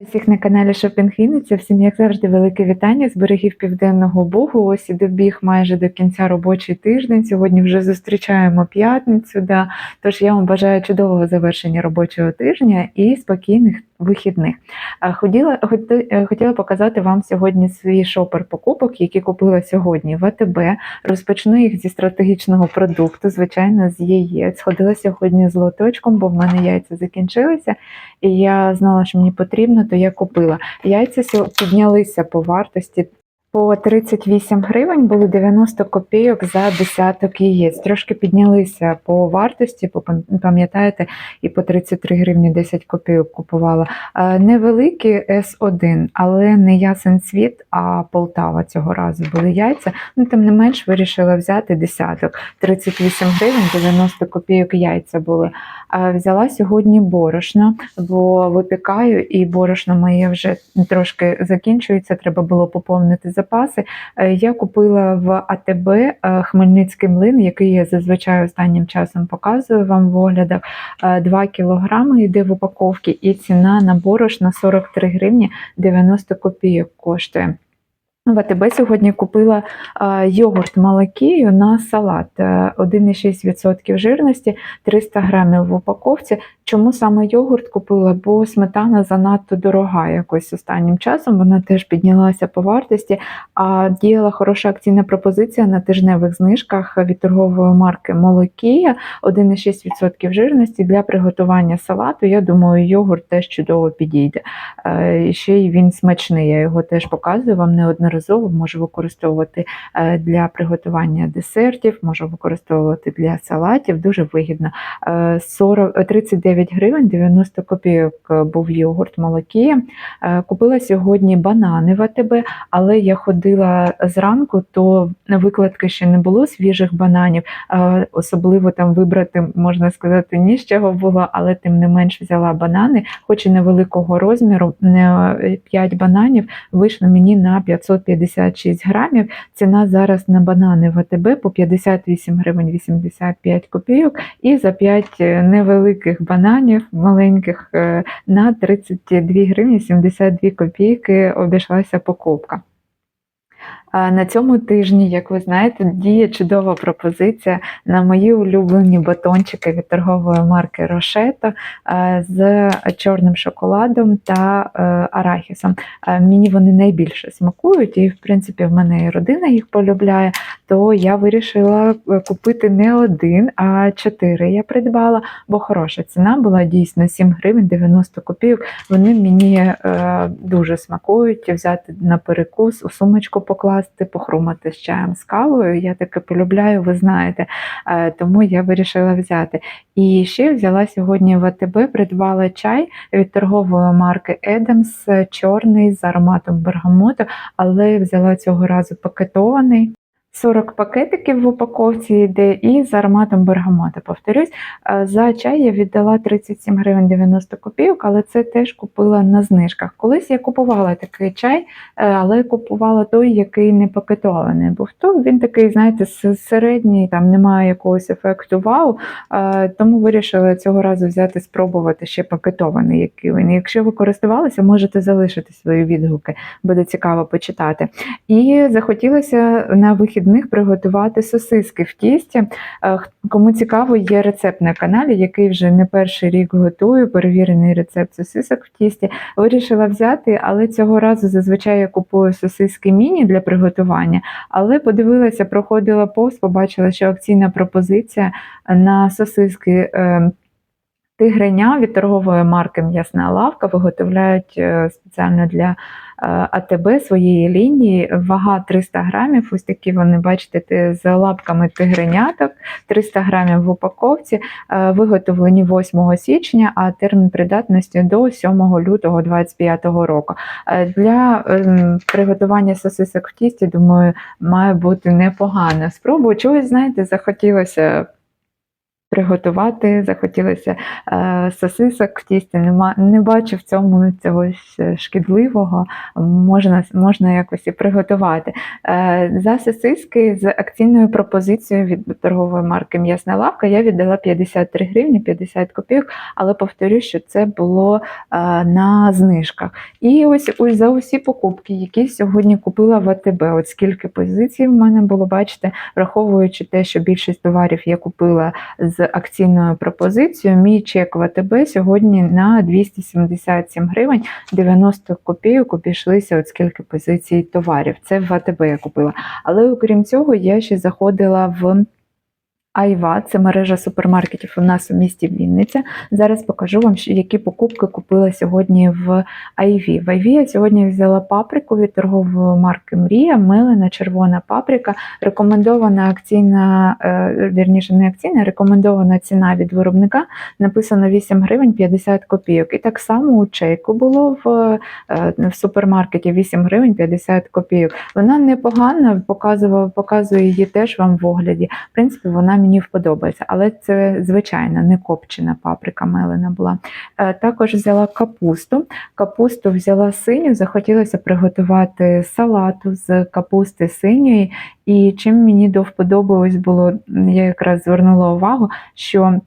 Всіх на каналі Шопінг Вінниця. Всім, як завжди, велике вітання з берегів Південного Бугу. Ось і добіг майже до кінця робочий тиждень. Сьогодні вже зустрічаємо п'ятницю. Да. Тож я вам бажаю чудового завершення робочого тижня і спокійних вихідних. Хотіла, е, хотіла показати вам сьогодні свій шопер покупок, які купила сьогодні в АТБ. Розпочну їх зі стратегічного продукту, звичайно, з яєць. Ходила сьогодні з лоточком, бо в мене яйця закінчилися, і я знала, що мені потрібно, то я купила. Яйця піднялися по вартості. По 38 гривень були 90 копійок за десяток яєць. Трошки піднялися по вартості, пам- пам'ятаєте, і по 33 гривні 10 копійок купувала. Е, Невеликі С1, але не ясен світ, а Полтава цього разу були яйця. Ну, тим не менш, вирішила взяти десяток. 38 гривень, 90 копійок яйця були. Взяла сьогодні борошно, бо випікаю, і борошно моє вже трошки закінчується. Треба було поповнити запаси. Е, Я купила в АТБ е, Хмельницький млин, який я зазвичай останнім часом показую вам в оглядах. Е, 2 кілограми йде в упаковці, і ціна на борошна 43 гривні 90 копійок коштує. В АТБ сьогодні купила е, йогурт Малакію на салат е, 1,6% жирності, 300 грамів в упаковці. Чому саме йогурт купила? Бо сметана занадто дорога якось останнім часом. Вона теж піднялася по вартості. А діяла хороша акційна пропозиція на тижневих знижках від торгової марки Молокія 1,6% жирності для приготування салату. Я думаю, йогурт теж чудово підійде. Е, Ще й він смачний. Я його теж показую вам неодноразово. Можу використовувати е, для приготування десертів, можу використовувати для салатів. Дуже вигідно. Е, 40, е, 39 гривень 90 копійок е, був йогурт молокія. Е, Купила сьогодні банани в АТБ, але я ходила зранку, то викладки ще не було свіжих бананів. Е, Особливо там вибрати, можна сказати, ні з чого було, але тим не менш взяла банани, хоч і невеликого розміру, 5 бананів вийшло мені на 556 грамів. Ціна зараз на банани в АТБ по 58 гривень 85 копійок, і за 5 невеликих бананів маленьких е, на 32 гривні 72 копійки обійшлася покупка. На цьому тижні, як ви знаєте, діє чудова пропозиція на мої улюблені батончики від торгової марки Рошето з чорним шоколадом та е, арахісом. Мені вони найбільше смакують, і в принципі в мене і родина їх полюбляє. То я вирішила е, купити не один, а чотири. Я придбала, бо хороша ціна була дійсно 7 гривень 90 копійок. Вони мені е, дуже смакують взяти на перекус, у сумочку покласти, похрумати з чаєм з кавою. Я таке полюбляю, ви знаєте. Е, тому я вирішила взяти. І ще взяла сьогодні в АТБ, придбала чай від торгової марки Едемс, чорний з ароматом бергамоту, але взяла цього разу пакетований. 40 пакетиків в упаковці йде і з ароматом бергамота. Повторюсь, е, за чай я віддала 37 гривень 90 копійок, але це теж купила на знижках. Колись я купувала такий чай, е, але купувала той, який не пакетований був. То він такий, знаєте, середній, там немає якогось ефекту вау. Е, Тому вирішила цього разу взяти, спробувати ще пакетований, який він. Якщо ви користувалися, можете залишити свої відгуки, буде цікаво почитати. І захотілося на вихідних приготувати сосиски в тісті. Е, Кому цікаво, є рецепт на каналі, який вже не перший рік готую, перевірений рецепт сосисок в тісті. Вирішила взяти, але цього разу зазвичай я купую сосиски міні для приготування. Але подивилася, проходила повз, побачила, що акційна пропозиція на сосиски. е, Тигреня від торгової марки М'ясна лавка виготовляють е, спеціально для АТБ своєї лінії. Вага 300 грамів. Ось такі вони, бачите, з лапками тигреняток, 300 грамів в упаковці, е, виготовлені 8 січня, а термін придатності до 7 лютого 2025 року. Е, Для ем, приготування сосисок в тісті, думаю, має бути непогано. Спробую чогось, знаєте, захотілося приготувати. Захотілося е, сосисок в тісті. Нема, не бачу в цьому цього шкідливого. Можна, можна якось і приготувати. Е, За сосиски з акційною пропозицією від торгової марки М'ясна лавка я віддала 53 гривні 50 копійок, але повторюю, що це було е, на знижках. І ось, ось за усі покупки, які сьогодні купила в АТБ, от скільки позицій в мене було, бачите, враховуючи те, що більшість товарів я купила з акційною пропозицією, мій чек ВТБ сьогодні на 277 гривень 90 копійок обійшлися от скільки позицій товарів. Це в АТБ я купила. Але окрім цього, я ще заходила в Айва, це мережа супермаркетів у нас у місті Вінниця. Зараз покажу вам, які покупки купила сьогодні в Айві. В Айві я сьогодні взяла паприку від торгової марки Мрія, мелена червона паприка, рекомендована акційна, е, вірніше не акційна, рекомендована ціна від виробника написано 8 гривень 50 копійок. І так само у чайку було в, е, в супермаркеті 8 гривень 50 копійок. Вона непогана, показує її теж вам в огляді. В принципі, вона мені вподобається, але це звичайна, не копчена паприка мелена була. Е, Також взяла капусту. Капусту взяла синю, захотілося приготувати салату з капусти синьої. І чим мені до вподоби ось було, я якраз звернула увагу, що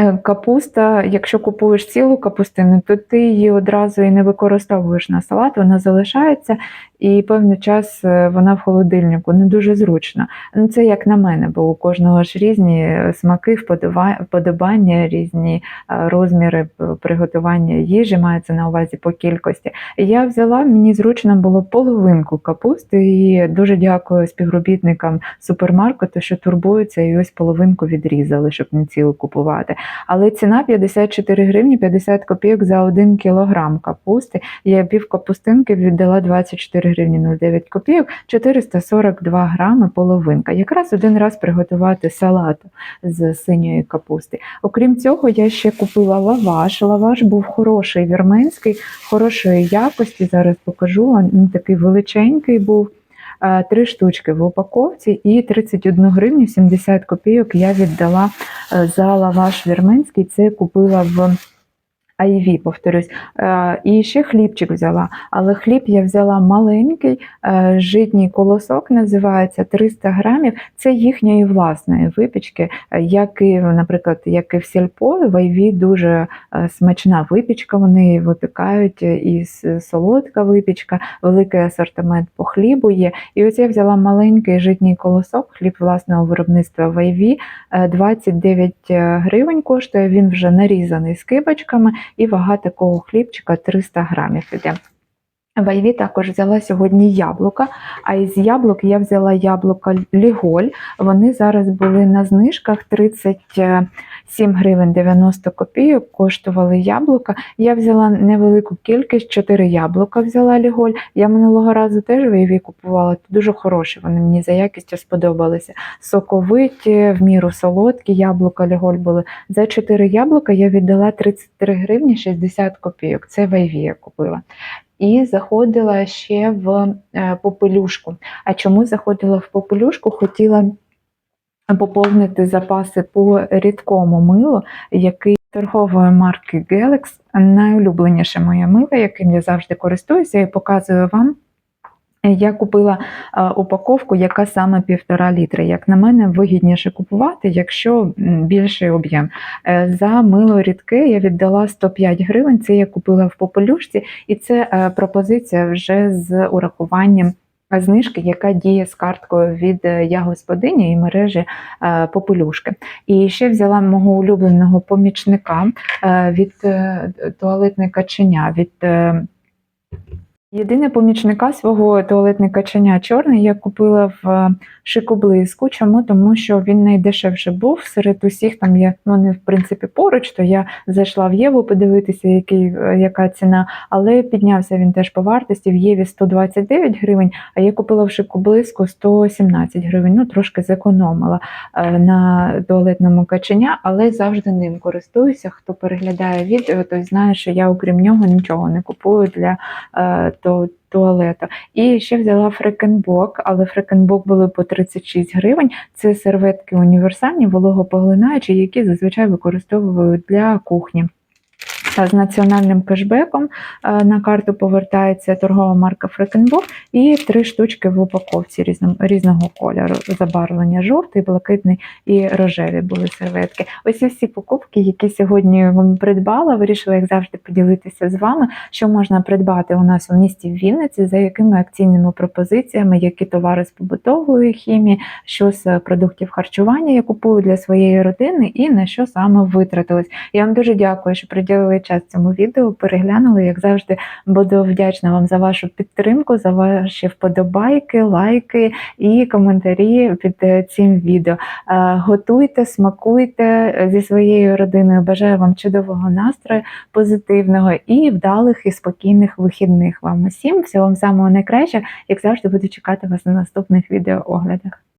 Е, Капуста, якщо купуєш цілу капустину, то ти її одразу і не використовуєш на салат, вона залишається і певний час е, вона в холодильнику не дуже зручно. Ну це як на мене, бо у кожного ж різні е, смаки, вподоба- вподобання, різні е, розміри приготування їжі, мається на увазі по кількості. Я взяла, мені зручно було половинку капусти, і дуже дякую співробітникам супермаркету, що турбуються і ось половинку відрізали, щоб не цілу купувати. Але ціна 54 гривні 50 копійок за 1 кілограм капусти. Я пів капустинки віддала 24 гривні 09 копійок, 442 грами половинка. Якраз один раз приготувати салату з синьої капусти. Окрім цього, я ще купила лаваш. Лаваш був хороший вірменський, хорошої якості. Зараз покажу. Він такий величенький був. Е, Три штучки в упаковці і 31 гривню 70 копійок я віддала е, за лаваш вірменський. Це купила в Айві, повторюсь. Е, І ще хлібчик взяла. Але хліб я взяла маленький, е, житній колосок називається 300 грамів. Це їхньої власної випічки, е, як і, наприклад, як і в сільпо, в Айві дуже смачна випічка. Вони випікають і солодка випічка, великий асортимент по хлібу є. І ось я взяла маленький житній колосок, хліб власного виробництва в Айві. Е, 29 гривень коштує, він вже нарізаний скибочками, і вага такого хлібчика 300 грамів іде. В Айві також взяла сьогодні яблука, а із яблук я взяла яблука Ліголь. Вони зараз були на знижках 37 гривень 90 копійок, коштували яблука. Я взяла невелику кількість, 4 яблука взяла Ліголь. Я минулого разу теж в купувала, дуже хороші, вони мені за якістю сподобалися. Соковиті, в міру солодкі яблука Ліголь були. За 4 яблука я віддала 33 гривні 60 копійок. Це в Айві я купила. І заходила ще в е, попелюшку. А чому заходила в попелюшку? Хотіла поповнити запаси по рідкому милу, який торгової марки Galax, найулюбленіше моє мило, яким я завжди користуюся і показую вам. Я купила е, упаковку, яка саме півтора літри. Як на мене, вигідніше купувати, якщо більший об'єм. Е, За мило рідке я віддала 105 гривень. Це я купила в попелюшці, і це е, пропозиція вже з урахуванням знижки, яка діє з карткою від я господині і мережі попелюшки. І ще взяла мого улюбленого помічника від туалетне каченя. від Єдине помічника свого туалетне каченя чорний я купила в е, шику блиску. Чому? Тому що він найдешевше був серед усіх. Там є ну, вони в принципі поруч, то я зайшла в Єву подивитися, який, е, яка ціна, але піднявся він теж по вартості. В Єві 129 гривень, а я купила в шику блиску 117 гривень. Ну трошки зекономила е, на туалетному каченя, але завжди ним користуюся. Хто переглядає відео, той знає, що я окрім нього нічого не купую для тобто туалету. І ще взяла фрекенбок, але фрекенбок були по 36 гривень. Це серветки універсальні, вологопоглинаючі, які зазвичай використовують для кухні. Та З національним кешбеком е, на карту повертається торгова марка Фрекенбок і три штучки в упаковці різного кольору. Забарвлення жовтий, блакитний і рожеві були серветки. Ось і всі покупки, які сьогодні вам придбала, вирішила, як завжди, поділитися з вами, що можна придбати у нас у місті Вінниці, за якими акційними пропозиціями, які товари з побутової хімії, що з продуктів харчування я купую для своєї родини і на що саме витратилась. Я вам дуже дякую, що приділили час цьому відео, переглянули. Як завжди, буду вдячна вам за вашу підтримку, за ваші вподобайки, лайки і коментарі під е, цим відео. Е, Готуйте, смакуйте е, зі своєю родиною. Бажаю вам чудового настрою, позитивного і вдалих і спокійних вихідних вам усім. Всього вам самого найкращого. Як завжди, буду чекати вас на наступних відеооглядах.